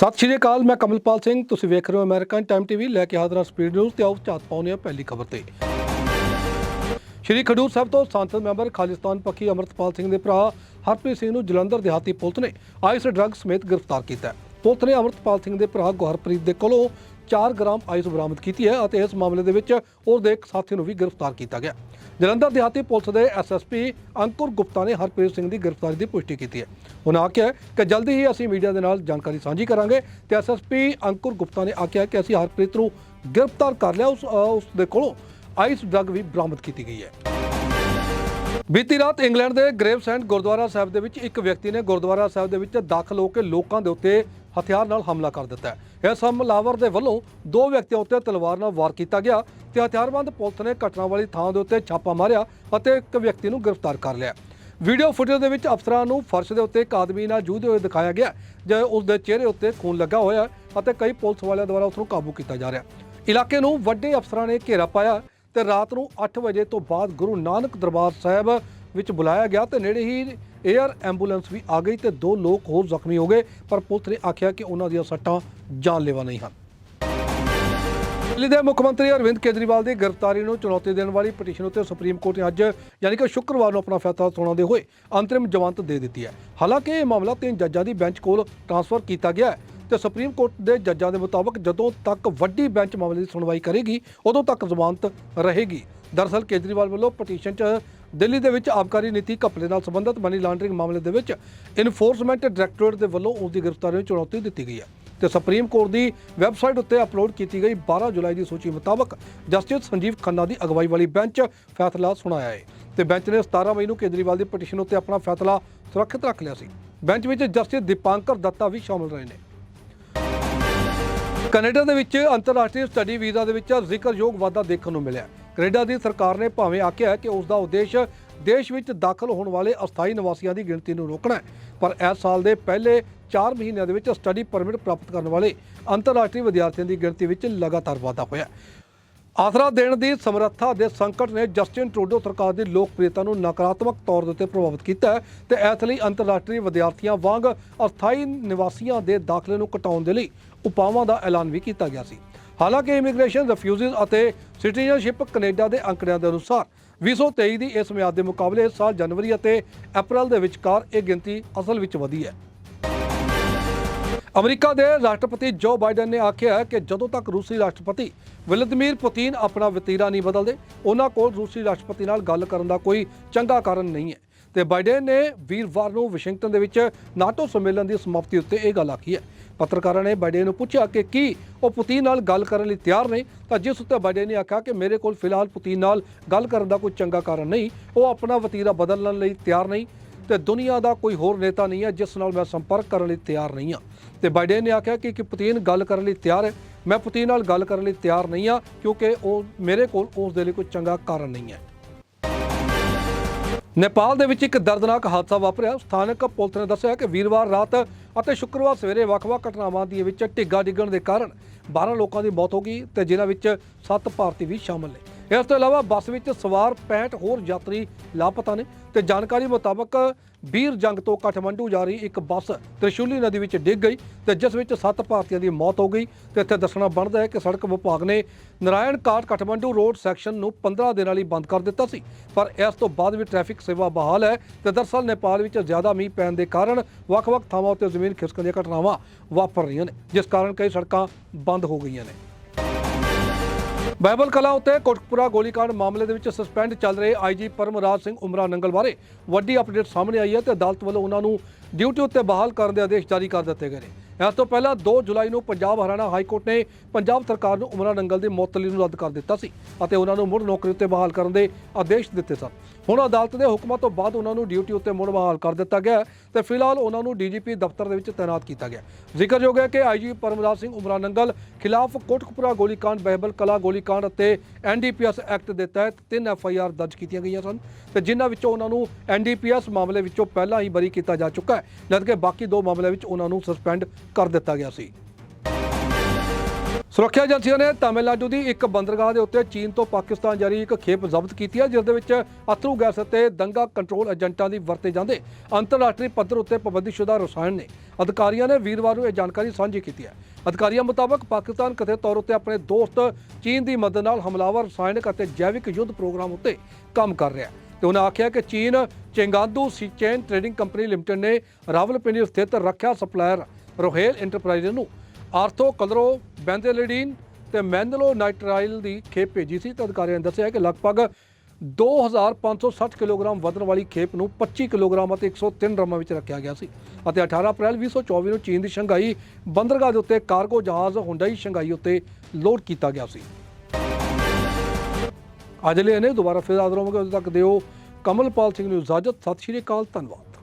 ਸਤਿ ਸ਼੍ਰੀ ਅਕਾਲ, ਮੈਂ ਕਮਲਪਾਲ ਸਿੰਘ। ਤੁਸੀਂ ਵੇਖ ਰਹੇ ਹੋ ਅਮਰੀਕਨ ਟਾਈਮ ਟੀਵੀ ਲੈ ਕੇ ਹਾਜ਼ਰ ਹਾਂ ਸਪੀਡ ਨਿਊਜ਼ ਤੇ ਆਓ ਝਾਤ ਪਾਉਂਦੇ ਹਾਂ ਪਹਿਲੀ ਖਬਰ ਤੇ। ਸ਼੍ਰੀ ਖਡੂਰ ਸਾਹਿਬ ਤੋਂ ਸੰਸਦ ਮੈਂਬਰ ਖਾਲਿਸਤਾਨ ਪੱਖੀ ਅਮਰਤਪਾਲ ਸਿੰਘ ਦੇ ਭਰਾ ਹਰਪ੍ਰੀਤ ਸਿੰਘ ਨੂੰ ਜਲੰਧਰ ਦਿਹਾਤੀ ਪੁਲਿਸ ਨੇ ਆਈਸ ਡਰੱਗ ਸਮੇਤ ਗ੍ਰਿਫਤਾਰ ਕੀਤਾ ਪੁਲਿਸ ਨੇ ਅਮਰਤਪਾਲ ਸਿੰਘ ਦੇ ਭਰਾ ਗੁਰਪ੍ਰੀਤ ਦੇ ਕੋਲੋਂ 4 ਗ੍ਰਾਮ ਆਈਸ ਬਰਾਮਦ ਕੀਤੀ ਹੈ ਅਤੇ ਇਸ ਮਾਮਲੇ ਦੇ ਵਿੱਚ ਉਸ ਦੇ ਇੱਕ ਸਾਥੀ ਨੂੰ ਵੀ ਗ੍ਰਿਫਤਾਰ ਕੀਤਾ ਗਿਆ। ਜਲੰਧਰ ਦਿਹਾਤੀ ਪੁਲਿਸ ਦੇ ਐਸਐਸਪੀ ਅੰਕੁਰ ਗੁਪਤਾ ਨੇ ਹਰਪ੍ਰੀਤ ਸਿੰਘ ਦੀ ਗ੍ਰਿਫਤਾਰੀ ਦੀ ਪੁਸ਼ਟੀ ਕੀਤੀ ਹੈ। ਉਹਨਾਂ ਆਖਿਆ ਕਿ ਜਲਦੀ ਹੀ ਅਸੀਂ ਮੀਡੀਆ ਦੇ ਨਾਲ ਜਾਣਕਾਰੀ ਸਾਂਝੀ ਕਰਾਂਗੇ ਤੇ ਐਸਐਸਪੀ ਅੰਕੁਰ ਗੁਪਤਾ ਨੇ ਆਖਿਆ ਕਿ ਅਸੀਂ ਹਰਪ੍ਰੀਤ ਨੂੰ ਗ੍ਰਿਫਤਾਰ ਕਰ ਲਿਆ। ਉਸ ਉਸ ਦੇ ਕੋਲੋਂ ਆਈਸ ਡਰੱਗ ਵੀ ਬਰਾਮਦ ਕੀਤੀ ਗਈ ਹੈ। ਬੀਤੀ ਰਾਤ ਇੰਗਲੈਂਡ ਦੇ ਗ੍ਰੇਵਸੈਂਡ ਗੁਰਦੁਆਰਾ ਸਾਹਿਬ ਦੇ ਵਿੱਚ ਇੱਕ ਵਿਅਕਤੀ ਨੇ ਗੁਰਦੁਆਰਾ ਸਾਹਿਬ ਦੇ ਵਿੱਚ ਦਾਖਲ ਹੋ ਕੇ ਲੋਕਾਂ ਦੇ ਉੱਤੇ ਹਥਿਆਰ ਨਾਲ ਹਮਲਾ ਕਰ ਦਿੱਤਾ ਇਸ ਹਮਲਾਵਰ ਦੇ ਵੱਲੋਂ ਦੋ ਵਿਅਕਤੀਆਂ ਉੱਤੇ ਤਲਵਾਰ ਨਾਲ ਵਾਰ ਕੀਤਾ ਗਿਆ ਤੇ ਹਥਿਆਰਬੰਦ ਪੁਲਿਸ ਨੇ ਘਟਨਾ ਵਾਲੀ ਥਾਂ ਦੇ ਉੱਤੇ ਛਾਪਾ ਮਾਰਿਆ ਅਤੇ ਇੱਕ ਵਿਅਕਤੀ ਨੂੰ ਗ੍ਰਿਫਤਾਰ ਕਰ ਲਿਆ। ਵੀਡੀਓ ਫੁਟੇਜ ਦੇ ਵਿੱਚ ਅਫਸਰਾਂ ਨੂੰ ਫਰਸ਼ ਦੇ ਉੱਤੇ ਇੱਕ ਆਦਮੀ ਨਾਲ ਜੂਝਦੇ ਹੋਏ ਦਿਖਾਇਆ ਗਿਆ ਜਦ ਉਸ ਦੇ ਚਿਹਰੇ ਉੱਤੇ ਖੂਨ ਲੱਗਾ ਹੋਇਆ ਅਤੇ ਕਈ ਪੁਲਿਸ ਵਾਲਿਆਂ ਦੁਆਰਾ ਉਸ ਨੂੰ ਕਾਬੂ ਕੀਤਾ ਜਾ ਰਿਹਾ ਇਲਾਕੇ ਨੂੰ ਵੱਡੇ ਅਫਸਰਾਂ ਨੇ ਘੇਰਾ ਪਾਇਆ ਤੇ ਰਾਤ ਨੂੰ 8 ਵਜੇ ਤੋਂ ਬਾਅਦ ਗੁਰੂ ਨਾਨਕ ਦਰਬਾਰ ਸਾਹਿਬ ਵਿੱਚ ਬੁਲਾਇਆ ਗਿਆ ਤੇ ਨੇੜੇ ਹੀ 에ਅਰ ਐਂਬੂਲੈਂਸ ਵੀ ਆ ਗਈ ਤੇ ਦੋ ਲੋਕ ਹੋਰ ਜ਼ਖਮੀ ਹੋ ਗਏ, ਪਰ ਪੁਲਿਸ ਨੇ ਆਖਿਆ ਕਿ ਉਹਨਾਂ ਦੀਆਂ ਸੱਟਾਂ ਜਾਨਲੇਵਾ ਨਹੀਂ ਹਨ। ਦਿੱਲੀ ਦੇ ਮੁੱਖ ਮੰਤਰੀ ਅਰਵਿੰਦ ਕੇਜਰੀਵਾਲ ਦੀ ਗ੍ਰਿਫਤਾਰੀ ਨੂੰ ਚੁਣੌਤੀ ਦੇਣ ਵਾਲੀ ਪਟੀਸ਼ਨ ਉੱਤੇ ਸੁਪਰੀਮ ਕੋਰਟ ਨੇ ਅੱਜ ਯਾਨੀ ਕਿ ਸ਼ੁੱਕਰਵਾਰ ਨੂੰ ਆਪਣਾ ਫੈਸਲਾ ਸੁਣਾਉਂਦੇ ਹੋਏ ਅੰਤਰਿਮ ਜ਼ਮਾਨਤ ਦੇ ਦਿੱਤੀ ਹੈ। ਹਾਲਾਂਕਿ ਇਹ ਮਾਮਲਾ ਤਿੰਨ ਜੱਜਾਂ ਦੀ ਬੈਂਚ ਕੋਲ ਟ੍ਰਾਂਸਫਰ ਕੀਤਾ ਗਿਆ ਹੈ ਤੇ ਸੁਪਰੀਮ ਕੋਰਟ ਦੇ ਜੱਜਾਂ ਦੇ ਮੁਤਾਬਕ ਜਦੋਂ ਤੱਕ ਵੱਡੀ ਬੈਂਚ ਮਾਮਲੇ ਦੀ ਸੁਣਵਾਈ ਕਰੇਗੀ, ਉਦੋਂ ਤੱਕ ਜ਼ਮਾਨਤ ਰਹੇਗੀ। ਦਰਅਸਲ ਕੇਜਰੀਵਾਲ ਵੱਲੋਂ ਪਟੀਸ਼ਨ 'ਚ ਦਿੱਲੀ ਦੇ ਵਿੱਚ ਆਬਕਾਰੀ ਨੀਤੀ ਘਪਲੇ ਨਾਲ ਸੰਬੰਧਿਤ ਮਨੀ ਲਾਂਡਰਿੰਗ ਮਾਮਲੇ ਦੇ ਵਿੱਚ ਇਨਫੋਰਸਮੈਂਟ ਡਾਇਰੈਕਟੋਰੇਟ ਦੇ ਵੱਲੋਂ ਉਸ ਦੀ ਗ੍ਰਿਫਤਾਰੀ ਨੂੰ ਚੁਣੌਤੀ ਦਿੱਤੀ ਗਈ ਹੈ। ਤੇ ਸੁਪਰੀਮ ਕੋਰਟ ਦੀ ਵੈਬਸਾਈਟ ਉੱਤੇ ਅਪਲੋਡ ਕੀਤੀ ਗਈ 12 ਜੁਲਾਈ ਦੀ ਸੂਚੀ ਮੁਤਾਬਕ ਜਸਟਿਸ ਸੰਜੀਵ ਖੰਨਾ ਦੀ ਅਗਵਾਈ ਵਾਲੀ ਬੈਂਚ ਫੈਸਲਾ ਸੁਣਾਇਆ ਹੈ। ਤੇ ਬੈਂਚ ਨੇ 17 ਮਈ ਨੂੰ ਕੇਜਰੀਵਾਲ ਦੀ ਪਟੀਸ਼ਨ ਉੱਤੇ ਆਪਣਾ ਫੈਸਲਾ ਸੁਰੱਖਿਅਤ ਰੱਖ ਲਿਆ ਸੀ। ਬੈਂਚ ਵਿੱਚ ਜਸਟਿਸ ਦੀਪਾਂਕਰ ਦੱਤਾ ਵੀ ਸ਼ਾਮਲ ਰਹੇ ਨੇ। ਕੈਨੇਡਾ ਦੇ ਵਿੱਚ ਅੰਤਰਰਾਸ਼ਟਰੀ ਸਟੱਡੀ ਵੀਜ਼ਾ ਦੇ ਵਿੱਚ ਜ਼ਿਕਰਯੋਗ ਵਾਧਾ ਦੇਖਣ ਨੂੰ ਮਿਲਿਆ। ਕੈਨੇਡਾ ਦੀ ਸਰਕਾਰ ਨੇ ਭਾਵੇਂ ਆਖਿਆ ਕਿ ਉਸ ਦਾ ਉਦੇਸ਼ ਦੇਸ਼ ਵਿੱਚ ਦਾਖਲ ਹੋਣ ਵਾਲੇ ਅਸਥਾਈ ਨਿਵਾਸੀਆਂ ਦੀ ਗਿਣਤੀ ਨੂੰ ਰੋਕਣਾ ਹੈ, ਪਰ ਇਸ ਸਾਲ ਦੇ ਪਹਿਲੇ 4 ਮਹੀਨਿਆਂ ਦੇ ਵਿੱਚ ਸਟੱਡੀ ਪਰਮਿਟ ਪ੍ਰਾਪਤ ਕਰਨ ਵਾਲੇ ਅੰਤਰਰਾਸ਼ਟਰੀ ਵਿਦਿਆਰਥੀਆਂ ਦੀ ਗਿਣਤੀ ਵਿੱਚ ਲਗਾਤਾਰ ਵਾਧਾ ਹੋਇਆ ਆਸਰਾ ਦੇਣ ਦੀ ਸਮਰੱਥਾ ਦੇ ਸੰਕਟ ਨੇ ਜਸਟਿਨ ਟਰੂਡੋ ਸਰਕਾਰ ਦੀ ਲੋਕਪ੍ਰਿਯਤਾ ਨੂੰ ਨਕਾਰਾਤਮਕ ਤੌਰ ਦੇ ਉੱਤੇ ਪ੍ਰਭਾਵਿਤ ਕੀਤਾ ਹੈ ਤੇ ਇਸ ਲਈ ਅੰਤਰਰਾਸ਼ਟਰੀ ਵਿਦਿਆਰਥੀਆਂ ਵਾਂਗ ਅਸਥਾਈ ਨਿਵਾਸੀਆਂ ਦੇ ਦਾਖਲੇ ਨੂੰ ਘਟਾਉਣ ਦੇ ਲਈ ਉਪਾਵਾਂ ਦਾ ਐਲਾਨ ਵੀ ਕੀਤਾ ਗਿਆ ਸੀ। ਹਾਲਾਂਕਿ ਇਮੀਗ੍ਰੇਸ਼ਨ ਰਿਫਿਊਜ਼ਿਸ ਅਤੇ ਸਿਟੀਜ਼ਨਸ਼ਿਪ ਕੈਨੇਡਾ ਦੇ ਅੰਕੜਿਆਂ ਦੇ ਅਨੁਸਾਰ 2023 ਦੀ ਇਸ ਮਿਆਦ ਦੇ ਮੁਕਾਬਲੇ ਇਸ ਸਾਲ ਜਨਵਰੀ ਅਤੇ ਅਪ੍ਰੈਲ ਦੇ ਵਿਚਕਾਰ ਇਹ ਗਿਣਤੀ ਅਸਲ ਵਿੱਚ ਵਧੀ ਹੈ। ਅਮਰੀਕਾ ਦੇ ਰਾਸ਼ਟਰਪਤੀ ਜੋ ਬਾਈਡਨ ਨੇ ਆਖਿਆ ਹੈ ਕਿ ਜਦੋਂ ਤੱਕ ਰੂਸੀ ਰਾਸ਼ਟਰਪਤੀ ਵਲਦੀਮੀਰ ਪੁਤਿਨ ਆਪਣਾ ਵਤੀਰਾ ਨਹੀਂ ਬਦਲਦੇ, ਉਹਨਾਂ ਕੋਲ ਰੂਸੀ ਰਾਸ਼ਟਰਪਤੀ ਨਾਲ ਗੱਲ ਕਰਨ ਦਾ ਕੋਈ ਚੰਗਾ ਕਾਰਨ ਨਹੀਂ ਹੈ। ਤੇ ਬਾਈਡਨ ਨੇ ਵੀਰਵਾਰ ਨੂੰ ਵਾਸ਼ਿੰਗਟਨ ਦੇ ਵਿੱਚ ਨਾਟੋ ਸੰਮੇਲਨ ਦੀ ਸਮਾਪਤੀ ਉੱਤੇ ਇਹ ਗੱਲ ਆਖੀ ਹੈ। ਪੱਤਰਕਾਰਾਂ ਨੇ ਬਾਈਡਨ ਨੂੰ ਪੁੱਛਿਆ ਕਿ ਕੀ ਉਹ ਪੁਤਿਨ ਨਾਲ ਗੱਲ ਕਰਨ ਲਈ ਤਿਆਰ ਨੇ, ਤਾਂ ਜਿਸ ਉੱਤੇ ਬਾਈਡਨ ਨੇ ਆਖਿਆ ਕਿ ਮੇਰੇ ਕੋਲ ਫਿਲਹਾਲ ਪੁਤਿਨ ਨਾਲ ਗੱਲ ਕਰਨ ਦਾ ਕੋਈ ਚੰਗਾ ਕਾਰਨ ਨਹੀਂ, ਉਹ ਆਪਣਾ ਵਤੀਰਾ ਬਦਲਣ ਲਈ ਤਿਆਰ ਨਹੀਂ, ਤੇ ਦੁਨੀਆ ਦਾ ਕੋਈ ਹੋਰ ਨੇਤਾ ਨਹੀਂ ਹੈ, ਜਿਸ ਨਾਲ ਮੈਂ ਸੰਪਰਕ ਕਰਨ ਲਈ ਤਿਆਰ ਨਹੀਂ ਹਾਂ। ਤੇ ਬਾਈਡਨ ਨੇ ਆਖਿਆ ਕਿ ਕਿ ਪੁਤਿਨ ਗੱਲ ਕਰਨ ਲਈ ਤਿਆਰ ਹੈ, ਮੈਂ ਪੁਤਿਨ ਨਾਲ ਗੱਲ ਕਰਨ ਲਈ ਤਿਆਰ ਨਹੀਂ ਹਾਂ, ਕਿਉਂਕਿ ਉਹ ਮੇਰੇ ਕੋਲ ਉਸ ਦੇ ਲਈ ਕੋਈ ਚੰਗਾ ਕਾਰਨ ਨਹੀਂ ਹੈ। ਨੇਪਾਲ ਦੇ ਵਿੱਚ ਇੱਕ ਦਰਦਨਾਕ ਹਾਦਸਾ ਵਾਪਰਿਆ। ਸਥਾਨਕ ਪੁਲਿਸ ਨੇ ਦੱਸਿਆ ਕਿ ਵੀਰਵਾਰ ਰਾਤ ਅਤੇ ਸ਼ੁੱਕਰਵਾਰ ਸਵੇਰੇ ਵੱਖ-ਵੱਖ ਘਟਨਾਵਾਂ ਦੇ ਵਿੱਚ ਢਿੱਗਾ ਡਿੱਗਣ ਦੇ ਕਾਰਨ 12 ਲੋਕਾਂ ਦੀ ਮੌਤ ਹੋ ਗਈ ਤੇ ਜਿਨ੍ਹਾਂ ਵਿੱਚ 7 ਭਾਰਤੀ ਵੀ ਸ਼ਾਮਲ ਨੇ। ਇਸ ਤੋਂ ਇਲਾਵਾ ਬੱਸ ਵਿੱਚ ਸਵਾਰ 65 ਹੋਰ ਯਾਤਰੀ ਲਾਪਤਾ ਨੇ ਤੇ ਜਾਣਕਾਰੀ ਮੁਤਾਬਕ ਬੀਰ ਜੰਗ ਤੋਂ ਕਾਠਮੰਡੂ ਜਾ ਰਹੀ ਇੱਕ ਬੱਸ ਤ੍ਰਿਸ਼ੂਲੀ ਨਦੀ ਵਿੱਚ ਡਿੱਗ ਗਈ ਤੇ ਜਿਸ ਵਿੱਚ 7 ਭਾਰਤੀਆਂ ਦੀ ਮੌਤ ਹੋ ਗਈ ਤੇ ਇੱਥੇ ਦੱਸਣਾ ਬਣਦਾ ਹੈ ਕਿ ਸੜਕ ਵਿਭਾਗ ਨੇ ਨਰਾਇਣ ਘਾਟ ਕਾਠਮੰਡੂ ਰੋਡ ਸੈਕਸ਼ਨ ਨੂੰ 15 ਦਿਨਾਂ ਲਈ ਬੰਦ ਕਰ ਦਿੱਤਾ ਸੀ, ਪਰ ਇਸ ਤੋਂ ਬਾਅਦ ਵੀ ਟ੍ਰੈਫਿਕ ਸੇਵਾ ਬਹਾਲ ਹੈ ਤੇ ਦਰਸਲ ਨੇਪਾਲ ਵਿੱਚ ਜ਼ਿਆਦਾ ਮੀਂਹ ਪੈਣ ਦੇ ਕਾਰਨ ਵੱਖ-ਵੱਖ ਥਾਵਾਂ ਉੱਤੇ ਜ਼ਮੀਨ ਖਿਸਕਣ ਦੀਆਂ ਘਟਨਾਵਾਂ ਵਾਪਰ ਰਹੀਆਂ ਨੇ, ਜਿਸ ਕਾਰਨ ਕਈ ਸੜਕਾਂ ਬੰਦ ਹੋ ਗਈਆਂ ਨੇ। ਬਾਈਬਲ ਕਲਾ ਉੱਤੇ ਕੋਟਕਪੁਰਾ ਗੋਲੀकांड ਮਾਮਲੇ ਦੇ ਵਿੱਚ ਸਸਪੈਂਡ ਚੱਲ ਰਹੇ ਆਈਜੀ ਪਰਮਰਾਜ ਸਿੰਘ ਉਮਰਾ ਨੰਗਲ ਬਾਰੇ ਵੱਡੀ ਅਪਡੇਟ ਸਾਹਮਣੇ ਆਈ ਹੈ ਤੇ ਅਦਾਲਤ ਵੱਲੋਂ ਉਹਨਾਂ ਨੂੰ ਡਿਊਟੀ ਉੱਤੇ ਬਹਾਲ ਕਰਨ ਦੇ ਆਦੇਸ਼ ਜਾਰੀ ਕਰ ਦਿੱਤੇ ਗਏ ਨੇ। ਇਸ ਤੋਂ ਪਹਿਲਾਂ 2 ਜੁਲਾਈ ਨੂੰ ਪੰਜਾਬ ਹਰਿਆਣਾ ਹਾਈ ਕੋਰਟ ਨੇ ਪੰਜਾਬ ਸਰਕਾਰ ਨੂੰ ਉਮਰਾ ਨੰਗਲ ਦੇ ਮੁਅੱਤਲੀ ਨੂੰ ਰੱਦ ਕਰ ਦਿੱਤਾ ਸੀ ਅਤੇ ਉਹਨਾਂ ਨੂੰ ਮੁੜ ਨੌਕਰੀ ਉੱਤੇ ਬਹਾਲ ਕਰਨ ਦੇ ਆਦੇਸ਼ ਦਿੱਤੇ ਸਨ। ਹੁਣ ਅਦਾਲਤ ਦੇ ਹੁਕਮਾਂ ਤੋਂ ਬਾਅਦ ਉਹਨਾਂ ਨੂੰ ਡਿਊਟੀ ਉੱਤੇ ਮੁੜ ਬਹਾਲ ਕਰ ਦਿੱਤਾ ਗਿਆ ਤੇ ਫਿਲਹਾਲ ਉਹਨਾਂ ਨੂੰ ਡੀਜੀਪੀ ਦਫ਼ਤਰ ਦੇ ਵਿੱਚ ਤਾਇਨਾਤ ਕੀਤਾ ਗਿਆ ਜ਼ਿਕਰਯੋਗ ਹੈ ਕਿ ਆਈਜੀ ਪਰਮਰਾਜ ਸਿੰਘ ਉਮਰਾ ਨੰਗਲ ਖਿਲਾਫ ਕੋਟਕਪੁਰਾ ਗੋਲੀकांड ਬਹਿਬਲ ਕਲਾ ਗੋਲੀकांड ਅਤੇ ਐਨਡੀਪੀਐਸ ਐਕਟ ਦੇ ਤਹਿਤ ਤਿੰਨ ਐਫਆਈਆਰ ਦਰਜ ਕੀਤੀਆਂ ਗਈਆਂ ਸਨ ਤੇ ਜਿਨ੍ਹਾਂ ਵਿੱਚੋਂ ਉਹਨਾਂ ਨੂੰ ਐਨਡੀਪੀਐਸ ਮਾਮਲੇ ਵਿੱਚੋਂ ਪਹਿਲਾਂ ਹੀ ਬਰੀ ਕੀਤਾ ਜਾ ਚੁੱਕਾ ਹੈ। ਜਦਕਿ ਬਾਕੀ ਦੋ ਮਾਮਲਿਆਂ ਵਿੱਚ ਉਹਨਾਂ ਨੂੰ ਸਸਪੈਂਡ ਕਰ ਦਿੱਤਾ ਗਿਆ ਸੀ। ਸੁਰੱਖਿਆ ਏਜੰਸੀਆਂ ਨੇ ਤਾਮਿਲਨਾਡੂ ਦੀ ਇੱਕ ਬੰਦਰਗਾਹ ਦੇ ਉੱਤੇ ਚੀਨ ਤੋਂ ਪਾਕਿਸਤਾਨ ਜਾਰੀ ਇੱਕ ਖੇਪ ਜ਼ਬਤ ਕੀਤੀ ਹੈ, ਜਿਸ ਦੇ ਵਿੱਚ ਅਥਰੂ ਗੈਸ ਅਤੇ ਦੰਗਾ ਕੰਟਰੋਲ ਏਜੰਟਾਂ ਦੀ ਵਰਤੇ ਜਾਂਦੇ ਅੰਤਰਰਾਸ਼ਟਰੀ ਪੱਧਰ ਉੱਤੇ ਪਾਬੰਦੀਸ਼ੁਦਾ ਰਸਾਇਣ ਨੇ। ਅਧਿਕਾਰੀਆਂ ਨੇ ਵੀਰਵਾਰ ਨੂੰ ਇਹ ਜਾਣਕਾਰੀ ਸਾਂਝੀ ਕੀਤੀ ਹੈ। ਅਧਿਕਾਰੀਆਂ ਮੁਤਾਬਕ ਪਾਕਿਸਤਾਨ ਕਥਿਤ ਤੌਰ ਉੱਤੇ ਆਪਣੇ ਦੋਸਤ ਚੀਨ ਦੀ ਮਦਦ ਨਾਲ ਹਮਲਾਵਰ ਰਸਾਇਣਕ ਅਤੇ ਜੈਵਿਕ ਯੁੱਧ ਪ੍ਰੋਗਰਾਮ ਉੱਤੇ ਕੰਮ ਕਰ ਰਿਹਾ ਹੈ। ਤੇ ਉਹਨਾਂ ਆਖਿਆ ਕਿ ਚੀਨ Chengdu Sichuan trading company limited ਨੇ ਰਾਵਲਪਿੰਡੀ ਸਥਿਤ ਰੱਖਿਆ ਸਪਲਾਇਰ ਰੋਹੇਲ ਇੰਟਰਪ੍ਰਾਈਜ਼ ਨੂੰ ਆਰਥੋ ਕਲਰੋ, ਬੈਂਜ਼ੇਲਿਡੀਨ ਤੇ ਮੈਂਦਲੋ ਨਾਈਟ੍ਰਾਈਲ ਦੀ ਖੇਪ ਭੇਜੀ ਸੀ ਤੇ ਅਧਿਕਾਰੀਆਂ ਨੇ ਦੱਸਿਆ ਕਿ ਲਗਭਗ 2560 ਕਿਲੋਗ੍ਰਾਮ ਵਜ਼ਨ ਵਾਲੀ ਖੇਪ ਨੂੰ 25 ਕਿਲੋਗ੍ਰਾਮ ਅਤੇ 103 ਡਰਮਾਂ ਵਿੱਚ ਰੱਖਿਆ ਗਿਆ ਸੀ ਅਤੇ 18 ਅਪ੍ਰੈਲ 2024 ਨੂੰ ਚੀਨ ਦੀ ਸ਼ੰਘਾਈ ਬੰਦਰਗਾਹ ਦੇ ਉੱਤੇ ਕਾਰਗੋ ਜਹਾਜ਼ ਹੁੰਡਈ ਸ਼ੰਘਾਈ ਉੱਤੇ ਲੋਡ ਕੀਤਾ ਗਿਆ ਸੀ। ਅੱਜ ਲਈ ਇਹਨੇ ਦੁਬਾਰਾ ਫਿਰ ਹਾਜ਼ਰ ਹੋਵਾਂਗੇ। ਉਦੋਂ ਤੱਕ ਦਿਓ। ਕਮਲਪਾਲ ਸਿੰਘ ਨੂੰ ਇਜਾਜ਼ਤ। ਸਤਿ ਸ਼੍ਰੀ ਅਕਾਲ। ਧੰਨਵਾਦ।